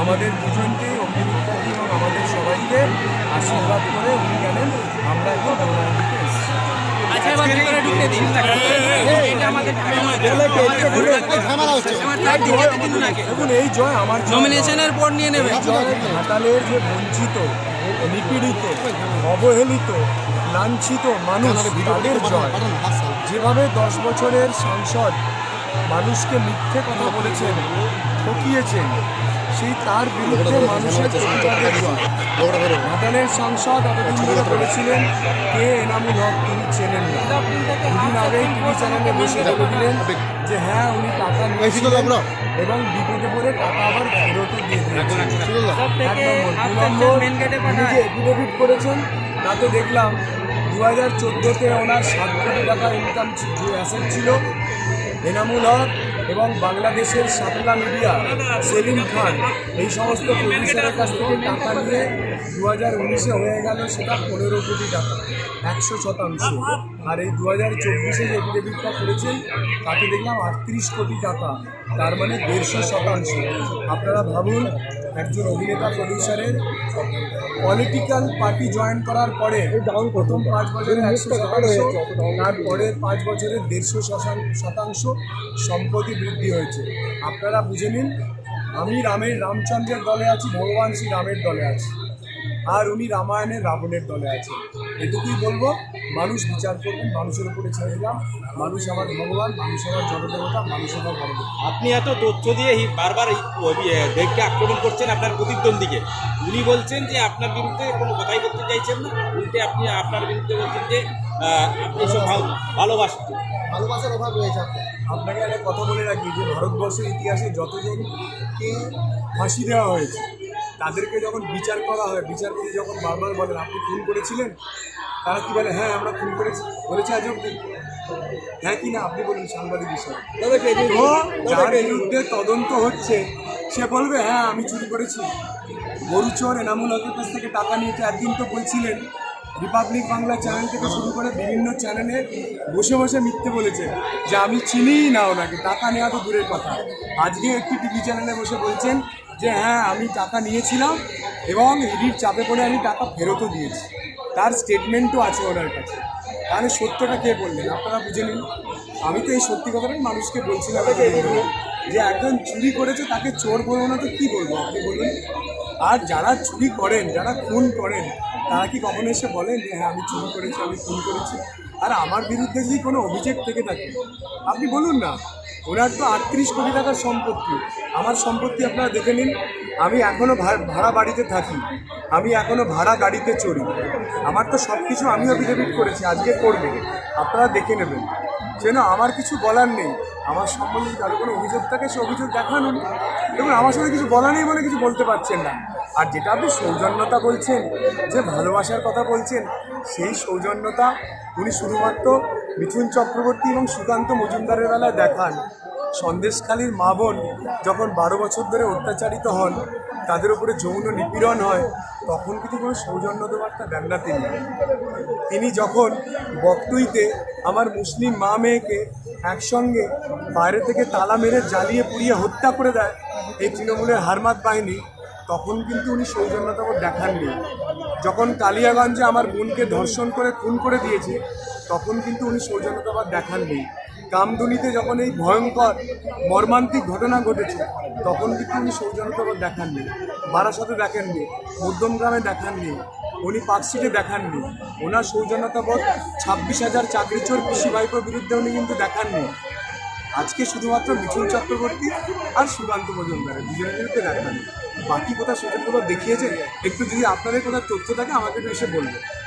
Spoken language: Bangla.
আমাদের দুজনকে আমাদের সবাইকে আশীর্বাদ করে উনি গেলেন। আমরা এখন ভিতরে ঢুকতে দিন এটা আমাদের ঝামেলা হচ্ছে দেখুন এই জয় আমার। নমিনেশনের পর নিয়ে নেবে ঘাটালের যে বঞ্চিত নিপীড়িত অবহেলিত লাঞ্ছিত মানুষ তাদের জয় যেভাবে দশ বছরের সংসদ মানুষকে মিথ্যে কথা বলেছেন ঠকিয়েছেন সেই তার বিরুদ্ধে মানুষের প্রতিবাদের জয়। ঘাটালের সাংসদ এতদিন ধরে। বলেছিলেন কে এনামুল হক তিনি চেনেন না। দুদিন আগেই টিভি চ্যানেলে বসে বলে দিলেন যে হ্যাঁ উনি টাকা নিয়েছিলেন এবং বিপদে পড়ে টাকা আবার ফেরতও দিয়ে দিয়েছেন এক নম্বর দু নম্বর উনি যে এফিডেভিট করেছেন তাতে দেখলাম দু হাজার চোদ্দোতে ওনার সাত কোটি টাকা ইনকাম অ্যাসেট ছিল। এনামুল হক এবং বাংলাদেশের সাতলা মিডিয়া, সেলিম খান, এই সমস্ত প্রডিউসারের কাছ থেকে টাকা নিয়ে দু হাজার উনিশে হয়ে গেল সেটা পনেরো কোটি টাকা, একশো শতাংশ। আর এই দু হাজার চব্বিশে যে এফিডেভিটটা করেছেন তাতে দেখলাম আটত্রিশ কোটি টাকা তার মানে দেড়শো শতাংশ। আপনারা ভাবুন একজন অভিনেতা প্রডিউসারের পলিটিক্যাল পার্টি জয়েন করার পরে প্রথম পাঁচ বছরে একশো শতাংশ তারপরের পাঁচ বছরে দেড়শো শতাং- শতাংশ সম্পত্তি বৃদ্ধি হয়েছে। আপনারা বুঝে নিন আমি রামের রামচন্দ্রের দলে আছি ভগবান শ্রী রামের দলে আছি। আর উনি রামায়ণের রাবণের দলে আছে এটুকুই বলব মানুষ বিচার করবেন মানুষের উপরে ছেড়ে দিলাম। মানুষ আমার ভগবান মানুষ আমার জনদেবতা মানুষ আমার বড়দেবতা আপনি এত তথ্য দিয়ে বারবার দেবকে আক্রমণ করছেন আপনার প্রতিদ্বন্দ্বীকে। উনি বলছেন যে আপনার বিরুদ্ধে কোনো কথাই বলতে চাইছেন না। উল্টে আপনি আপনার বিরুদ্ধে বলছেন যে আহ, আপনি ভালো- ভালোবাসেন। ভালোবাসার অভাব রয়েছে আপনাকে একটা কথা বলে রাখি যে ভারতবর্ষের ইতিহাসে যতজনকে ফাঁসি দেওয়া হয়েছে তাদেরকে যখন বিচার করা হয় বিচার করে যখন বারবার বলেন আপনি খুন করেছিলেন? তারা কি বলে হ্যাঁ আমরা খুন করেছি। বলেছি আজ অব্দি হ্যাঁ কি না আপনি বলুন সাংবাদিক বিষয় যার বিরুদ্ধে তদন্ত হচ্ছে সে বলবে হ্যাঁ আমি চুরি করেছি। গরু চোর এনামুল হকের কাছ থেকে টাকা নিয়েছে একদিন তো বলছিলেন। রিপাবলিক বাংলা চ্যানেল থেকে শুরু করে বিভিন্ন চ্যানেলে বসে বসে মিথ্যে বলেছে যে আমি চিনিই না ওনাকে, টাকা নেওয়া তো দূরের কথা। আজকে একটি টিভি চ্যানেলে বসে বলছেন যে হ্যাঁ আমি টাকা নিয়েছিলাম এবং ইডির চাপে পড়ে আমি টাকা ফেরতও দিয়েছি। তার স্টেটমেন্টও আছে ওনার কাছে। তাহলে সত্যটা কে বললেন? আপনারা বুঝে নিন। আমি তো এই সত্যি কথাটাই মানুষকে বলছিলাম যে একজন চুরি করেছে, তাকে চোর বলব না তো কী বলব? আপনি বলুন। আর যারা চুরি করেন, যারা খুন করেন তারা কি কখনো এসে বলেন যে হ্যাঁ আমি চুরি করেছি, আমি খুন করেছি? আর আমার বিরুদ্ধে যদি কোনো অভিযোগ থেকে থাকে? আপনি বলুন না। ওনার তো আটত্রিশ কোটি টাকার সম্পত্তি। আমার সম্পত্তি আপনারা দেখে নিন। আমি এখনও ভাড়া বাড়িতে থাকি। আমি এখনও ভাড়া গাড়িতে চড়ি। আমার তো সব কিছু আমিও এফিডেভিট করেছি। আজকে করবে। আপনারা দেখে নেবেন। যেন আমার কিছু বলার নেই। আমার সম্বন্ধে কারও কোনো অভিযোগ থাকে, সে অভিযোগ দেখানুন দেখুন আমার সাথে কিছু বলা নেই বলে কিছু বলতে পারছেন না। আর যেটা আপনি সৌজন্যতা বলছেন, যে ভালোবাসার কথা বলছেন, সেই সৌজন্যতা উনি শুধুমাত্র মিথুন চক্রবর্তী এবং সুকান্ত মজুমদারের বেলায় দেখান। সন্দেশখালীর মা বোন যখন বারো বছর ধরে অত্যাচারিত হন, তাদের উপরে যৌন নিপীড়ন হয়, তখন কিন্তু কোনো সৌজন্যতা বার্তা দেন না তিনি। তিনি যখন বকটুইতে আমার মুসলিম মা মেয়েকে একসঙ্গে বাইরে থেকে তালা মেরে জ্বালিয়ে পুড়িয়ে হত্যা করে দেয় এই তৃণমূলের হারমাত বাহিনী, তখন কিন্তু উনি সৌজন্যতাবোধ দেখাননি। যখন কালিয়াগঞ্জে আমার বোনকে ধর্ষণ করে খুন করে দিয়েছে, তখন কিন্তু উনি সৌজন্যতাবাদ দেখাননি। কামদুনিতে যখন এই ভয়ঙ্কর মর্মান্তিক ঘটনা ঘটেছে, তখন কিন্তু উনি সৌজন্যতাবাদ দেখাননি। বারাসাতে দেখেননি মধ্যমগ্রামে দেখাননি। উনি পার্কশিটে দেখাননি। ওনার সৌজন্যতাবোধ ছাব্বিশ হাজার চাকরি চোর পিসি ভাইপোর বিরুদ্ধে উনি কিন্তু দেখাননি। আজকে শুধুমাত্র মিঠুন চক্রবর্তী আর সুকান্ত মজুমদারের দুজনের বিরুদ্ধে দেখাননি। বাকি কোথাও সৌজন্যতা দেখিয়েছেন। একটু যদি আপনাদের কোথাও তথ্য থাকে, আমাকে একটু এসে বলবেন।